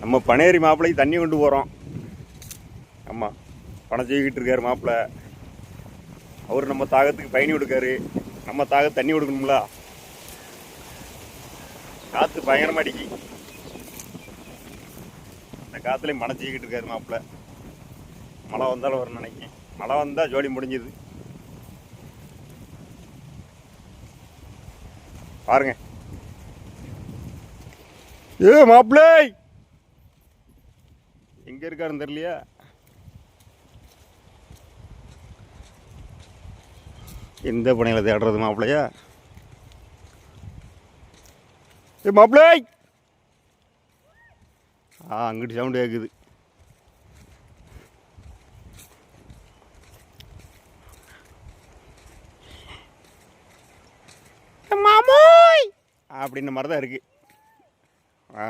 நம்ம பனேரி மாப்பிள்ளைக்கு தண்ணி கொண்டு போகிறோம் ஆமாம் பணம் செய்கிட்டு இருக்காரு மாப்பிள்ளை. அவர் நம்ம தாகத்துக்கு பயணி கொடுக்காரு. நம்ம தாக தண்ணி கொடுக்கணும்ல. காற்று பயங்கரமாக அடிக்கி. இந்த காற்றுலையும் மழை செய்கிட்டு இருக்காரு மாப்பிள்ளை. மழை வந்தாலும் வரும் நினைக்கிறேன். மழை வந்தால் ஜோலி முடிஞ்சுது பாருங்க. ஏ மாப்பிள்ளை! எங்க இருக்காருன்னு தெரியலையா? எந்த பணியில் தேடுறது மாப்பிள்ளையா? ஏ மாப்பிள்ளை! ஆ அங்கிட்டு சவுண்டு கேட்குது மாமோய்! அப்படின்ற மாதிரி தான் இருக்கு. ஆ.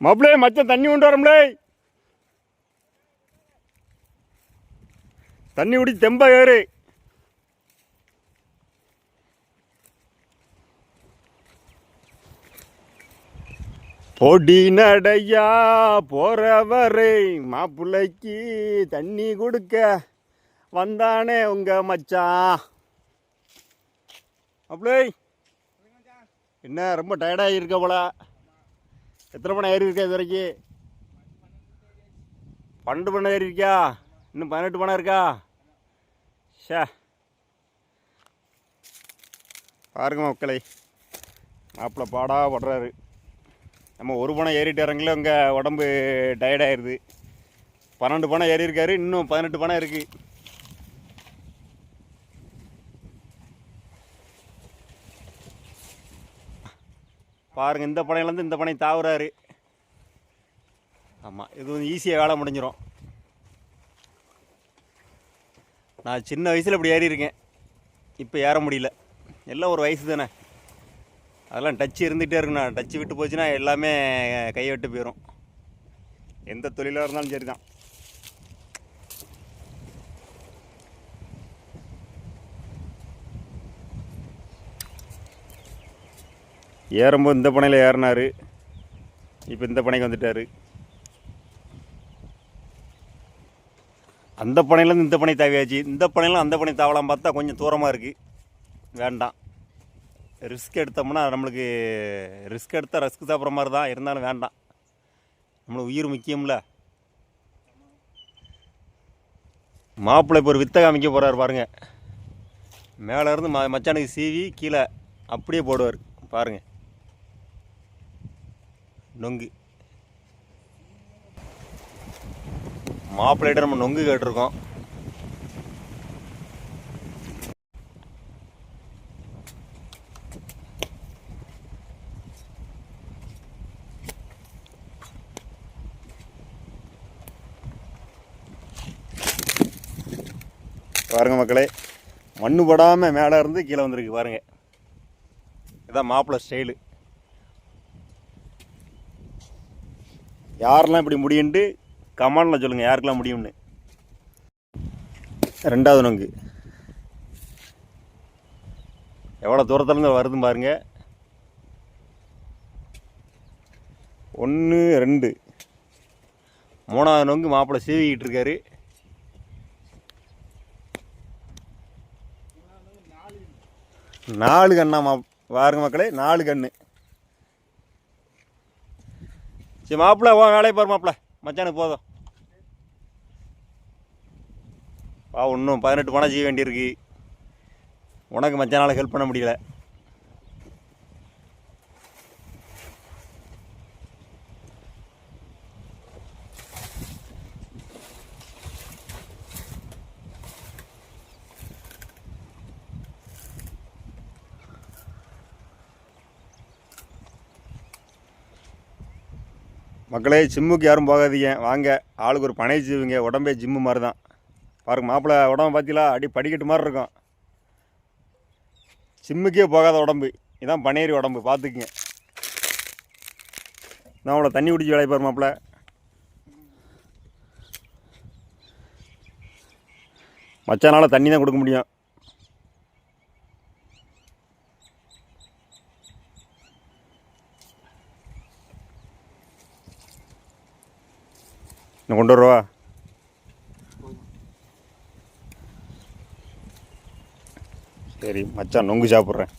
மாப்பிள்ளை மச்சம் தண்ணி கொண்டு வரோம்லே தண்ணி குடி தெம்ப ஏறு. பொடி நடையா போறவரே மாப்பிள்ளைக்கு தண்ணி கொடுக்க வந்தானே உங்க மச்சான் அப்படியே என்ன ரொம்ப டயர்டாக இருக்க போல. எத்தனை மணி ஏறி இருக்கா இது வரைக்கும்? பன்னெண்டு மணி ஏறி இருக்கியா இன்னும் பதினெட்டு மணி இருக்கா? ஷே பாருங்க மக்களை மாப்பிள்ளை பாடா படுறாரு. நம்ம ஒரு பணம் ஏறிட்டு இறங்கல உங்கள் உடம்பு டயர்டாயிருது பன்னெண்டு பணம் ஏறியிருக்காரு இன்னும் பதினெட்டு பணம் இருக்குது பாருங்கள் இந்த பனையிலேருந்து இந்த பனை தாவுறாரு. ஆமாம் இது வந்து ஈஸியாக வேலை முடிஞ்சிடும் நான் சின்ன வயசில் இப்படி ஏறி இருக்கேன். இப்போ ஏற முடியல. எல்லாம் ஒரு வயசு தானே. அதெல்லாம் டச்சு இருந்துகிட்டே இருக்குண்ணா டச்சு விட்டு போச்சுன்னா எல்லாமே கையை விட்டு போயிடும் எந்த தொழிலாக இருந்தாலும் சரி தான் ஏறும்போது இந்த பனையில் ஏறினாரு. இப்போ இந்த பனைக்கு வந்துட்டார். அந்த பனையிலேருந்து இந்த பனை தாவியாச்சு. இந்த பனையில அந்த பனை தாவலாம் பார்த்தா கொஞ்சம் தூரமாக இருக்குது வேண்டாம். ரிஸ்க் எடுத்தோம்னா நம்மளுக்கு ரிஸ்க் எடுத்தால் ரிஸ்க் சாப்பிட்ற மாதிரி தான். இருந்தாலும் வேண்டாம். நம்மளுக்கு உயிர் முக்கியம்ல. மாப்பிள்ளை இப்போ ஒரு வித்தை காமிக்க போகிறார் பாருங்கள் மேலேருந்து ம மச்சானுக்கு சீவி கீழே அப்படியே போடுவார். பாருங்கள் நொங்கு. மாப்பிள்ளைகிட்ட நம்ம நொங்கு கேட்டிருக்கோம். பாருங்க மக்களே மண்ணு படாமல் மேலே இருந்து கீழே வந்திருக்கு பாருங்க. இதான் மாப்பிள்ளை ஸ்டைலு யாரெல்லாம் இப்படி முடியுன்ட்டு கமாண்டில் சொல்லுங்கள் யாருக்கெல்லாம் முடியும்னு. ரெண்டாவது நொங்கு. எவ்வளோ தூரத்துலேருந்து வருதுன்னு பாருங்கள் ஒன்று ரெண்டு. மூணாவது நொங்கு மாப்பிள்ளை சீவிக்கிட்டு இருக்காரு. நாலு கண்ணா மா பாருங்க மக்களே நாலு கண்ணு. சரி மாப்பிள்ள உன் வேலையை பாரு மாப்பிள்ள. மச்சானுக்கு போதும். வா இன்னும் பதினெட்டு பணம் செய்ய வேண்டியிருக்கு. உனக்கு மச்சானால் ஹெல்ப் பண்ண முடியல. மக்களே ஜிம்முக்கு யாரும் போகாதீங்க. வாங்க. ஆளுக்கு ஒரு பனை செய்வீங்க உடம்பே ஜிம்மு மாதிரி தான் பாருங்க மாப்பிள்ளை உடம்பு பார்த்தீங்களா அடி படிக்கட்டு மாதிரி இருக்கும். ஜிம்முக்கே போகாத உடம்பு. இதான் பனேரி உடம்பு. பார்த்துக்குங்க நான் அவ்வளோ தண்ணி குடிச்சு வேலையை பாரு மாப்பிள்ள மச்சானால் தண்ணி தான் கொடுக்க முடியும். இன்னும் கொண்டு வருவா. சரி மச்சான் நொங்கு சாப்பிட்றேன்.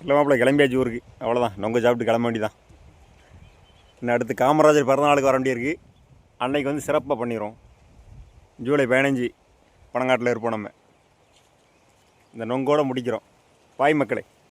இல்லை மாப்பிள்ள கிளம்பியாச்சு ஊருக்கு. அவ்வளோதான் நொங்கு சாப்பிட்டு கிளம்ப வேண்டியதான் இன்னும் அடுத்து காமராஜர் பிறந்தநாளுக்கு வர வேண்டியிருக்கு. அன்னைக்கு வந்து சிறப்பாக பண்ணிடுவோம் ஜூலை பதினஞ்சு பனங்காட்டில் இருப்போம் நம்ம. இந்த நொங்கோட முடிக்கிறோம். பாய் மக்களே.